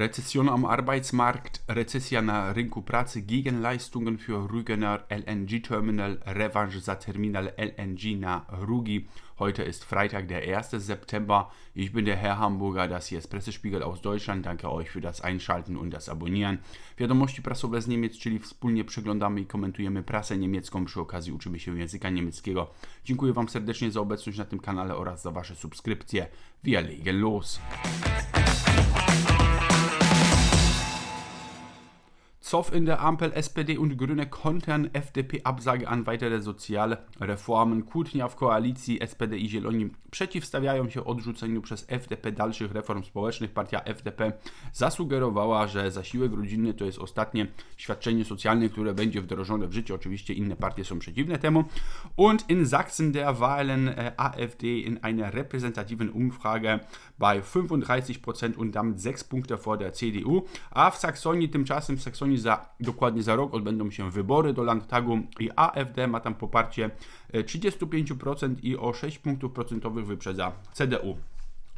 Rezession am Arbeitsmarkt, Rezesja na rynku pracy, Gegenleistungen für Rügener LNG-Terminal, Revanche za Terminal LNG na Rugi. Heute ist Freitag, der 1. September. Ich bin der Herr Hamburger, das hier ist Pressespiegel aus Deutschland. Danke euch für das Einschalten und das Abonnieren. Wiadomości prasowe z Niemiec, czyli wspólnie przeglądamy i komentujemy prasę niemiecką. Przy okazji uczymy się języka niemieckiego. Dziękuję Wam serdecznie za obecność na tym kanale oraz za Wasze subskrypcje. Wir legen los! Zoff in der Ampel, SPD und Grüne kontern FDP-Absage an weitere soziale reformy. Kłótnia w koalicji SPD i Zieloni przeciwstawiają się odrzuceniu przez FDP dalszych reform społecznych. Partia FDP zasugerowała, że zasiłek rodzinny to jest ostatnie świadczenie socjalne, które będzie wdrożone w życie. Oczywiście inne partie są przeciwne temu. Und in Sachsen der Wahlen äh, AfD in einer repräsentativen Umfrage bei 35% und damit 6 Punkte vor der CDU. A w Saksonii tymczasem w Saksonii za, dokładnie za rok odbędą się wybory do Landtagu i AfD ma tam poparcie 35% i o 6 punktów procentowych wyprzedza CDU.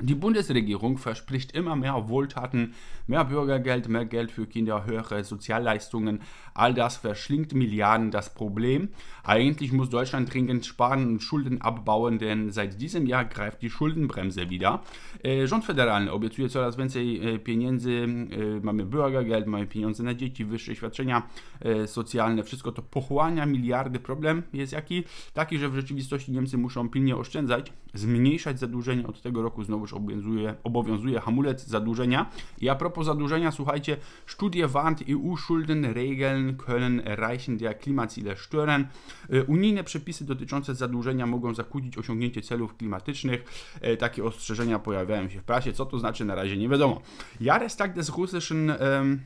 Die Bundesregierung verspricht immer mehr Wohltaten, mehr Bürgergeld, mehr Geld für Kinder, höhere Sozialleistungen. All das verschlingt Milliarden. Das Problem, eigentlich muss Deutschland dringend sparen und Schulden abbauen, denn seit diesem Jahr greift die Schuldenbremse wieder. E, rząd federalny obiecuje coraz więcej e, pieniędzy. E, mamy Bürgergeld, mamy pieniądze na dzieci, wyższe świadczenia socjalne. Wszystko to pochłania miliardy. Problem jest jaki? Taki, że w rzeczywistości Niemcy muszą pilnie oszczędzać, zmniejszać zadłużenie od tego roku znowu już obowiązuje, obowiązuje hamulec zadłużenia. I a propos zadłużenia, słuchajcie, Studie warnt, EU-Schuldenregeln können Erreichen der Klimaziele stören. E, unijne przepisy dotyczące zadłużenia mogą zakłócić osiągnięcie celów klimatycznych. E, takie ostrzeżenia pojawiają się w prasie. Co to znaczy, na razie nie wiadomo. Jahrestag des russischen ähm,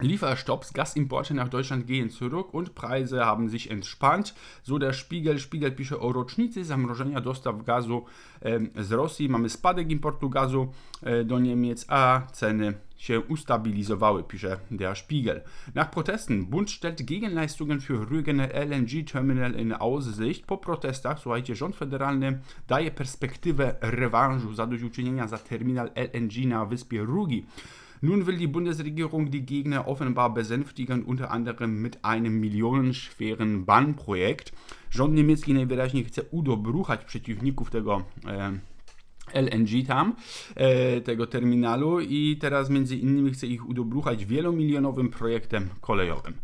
Lieferstopps, Gasimporte nach Deutschland gehen zurück und Preise haben sich entspannt. So der Spiegel, Spiegel pisze o rocznicy zamrożenia dostaw gazu z Rosji. Mamy spadek importu gazu e, do Niemiec, a ceny się ustabilizowały, pisze der Spiegel. Nach Protesten, Bund stellt Gegenleistungen für Rügener LNG-Terminal in Aussicht. Po protestach, słuchajcie, rząd federalny daje perspektywę rewanżu, zadośćuczynienia za terminal LNG na wyspie Rugi. Nun will die Bundesregierung die Gegner offenbar besänftigen, unter anderem mit einem millionenschweren Bannprojekt. Rząd niemiecki najwyraźniej chce udobruchać przeciwników tego e, LNG tam, e, tego terminalu i teraz między innymi chce ich udobruchać wielomilionowym projektem kolejowym.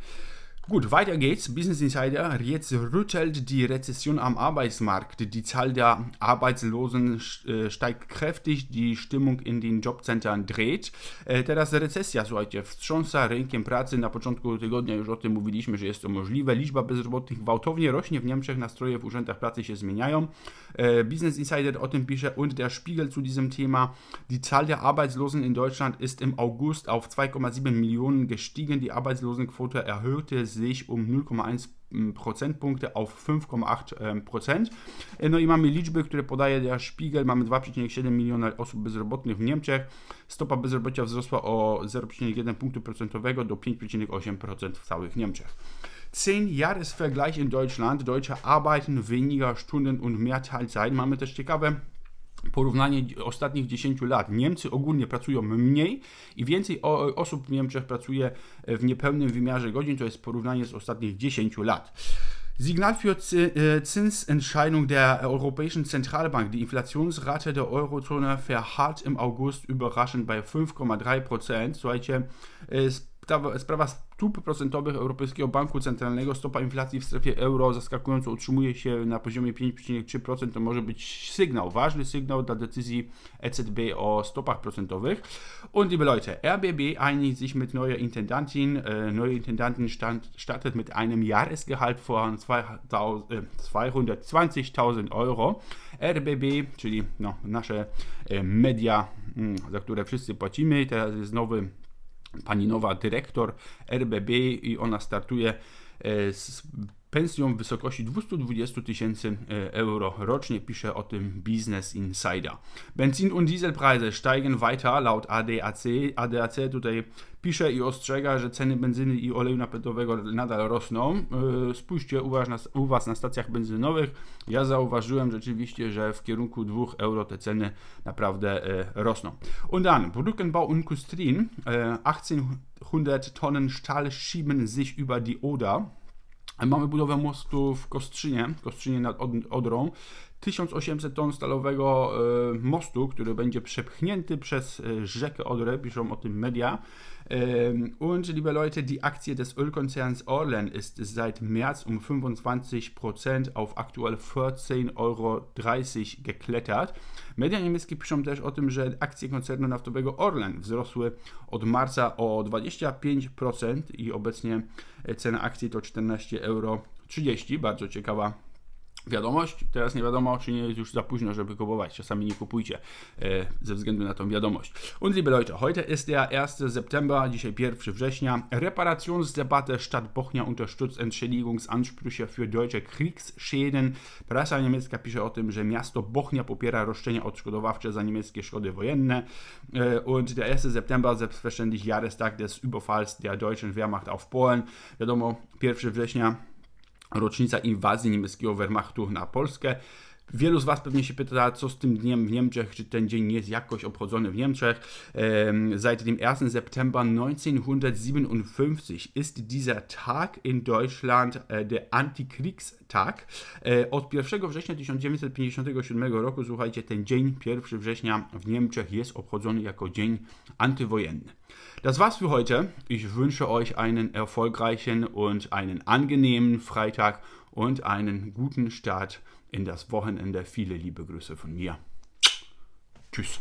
Gut, weiter geht's. Business Insider. Jetzt rüttelt die Rezession am Arbeitsmarkt. Die Zahl der Arbeitslosen äh, steigt kräftig, die Stimmung in den Jobcentern dreht. Teraz recesja, słuchajcie, wstrząsa rynkiem pracy. Na początku tygodnia już o tym mówiliśmy, że jest to możliwe. Liczba bezrobotnych gwałtownie rośnie w Niemczech, nastroje w urzędach pracy się zmieniają. E, Business Insider o tym pisze und der Spiegel zu diesem Thema. Die Zahl der Arbeitslosen in Deutschland ist im August auf 2,7 Millionen gestiegen. Die Arbeitslosenquote erhöhte sich um 0,1 procentpunkty auf 5,8%. No i mamy liczby, które podaje der Spiegel. Mamy 2,7 miliona osób bezrobotnych w Niemczech. Stopa bezrobocia wzrosła o 0,1 punktu procentowego do 5,8% w całych Niemczech. 10 Jahresvergleich in Deutschland. Deutsche arbeiten weniger Stunden und mehr Teilzeit. Mamy też ciekawe porównanie ostatnich 10 lat. Niemcy ogólnie pracują mniej i więcej osób w Niemczech pracuje w niepełnym wymiarze godzin. To jest porównanie z ostatnich 10 lat. Signal für Zinsentscheidung der Europäischen Zentralbank. Die Inflationsrate der Eurozone verharrt im August überraschend bei 5,3 Prozent. Słuchajcie, sprawa stóp procentowych Europejskiego Banku Centralnego stopa inflacji w strefie euro zaskakująco utrzymuje się na poziomie 5,3%. To może być sygnał, ważny sygnał dla decyzji EZB o stopach procentowych. Und liebe Leute, RBB einigt sich mit neuer Intendantin. Äh, neue Intendantin startet mit einem Jahresgehalt von 220.000 Euro. RBB, czyli no, nasze e, media, mm, za które wszyscy płacimy. Teraz jest nowy pani nowa dyrektor RBB i ona startuje e, z pensją w wysokości 220 tysięcy e, euro rocznie, pisze o tym Business Insider. Benzin- und Dieselpreise steigen weiter laut ADAC. ADAC tutaj pisze i ostrzega, że ceny benzyny i oleju napędowego nadal rosną. E, spójrzcie u was, na, stacjach benzynowych. Ja zauważyłem rzeczywiście, że w kierunku 2 euro te ceny naprawdę e, rosną. Und dann Brückenbauindustrien. 1800 Tonnen Stahl schieben sich über die Oder. Mamy budowę mostu w Kostrzynie, Kostrzynie nad Odrą. 1800 ton stalowego e, mostu, który będzie przepchnięty przez e, rzekę Odrę, piszą o tym media. Und liebe Leute, die Aktie des Ölkonzerns Orlen ist seit März um 25% auf aktuell 14,30 Euro geklettert. Media niemieckie piszą też o tym, że akcje koncernu naftowego Orlen wzrosły od marca o 25% i obecnie cena akcji to 14,30 euro. Bardzo ciekawa wiadomość. Teraz nie wiadomo, czy nie jest już za późno, żeby kupować. Czasami nie kupujcie e, ze względu na tą wiadomość. Und liebe Leute, heute ist der 1. September, dzisiaj 1 września. Reparationsdebatte Stadt Bochnia unterstützt Entschädigungsansprüche für deutsche Kriegsschäden. Prasa niemiecka pisze o tym, że miasto Bochnia popiera roszczenia odszkodowawcze za niemieckie szkody wojenne. E, und der 1. September selbstverständlich Jahrestag des Überfalls der deutschen Wehrmacht auf Polen. Wiadomo, 1 września rocznica inwazji niemieckiego Wehrmachtu na Polskę. Wielu z Was pewnie się pyta, co z tym dniem w Niemczech, czy ten dzień jest jakoś obchodzony w Niemczech. Seit dem 1. September 1957 ist dieser Tag in Deutschland äh, der Antikriegstag. Äh, od 1 września 1957 roku, słuchajcie, ten dzień, 1 września w Niemczech jest obchodzony jako dzień antywojenny. Das war's für heute. Ich wünsche euch einen erfolgreichen und einen angenehmen Freitag und einen guten Start in das Wochenende. Viele liebe Grüße von mir. Tschüss.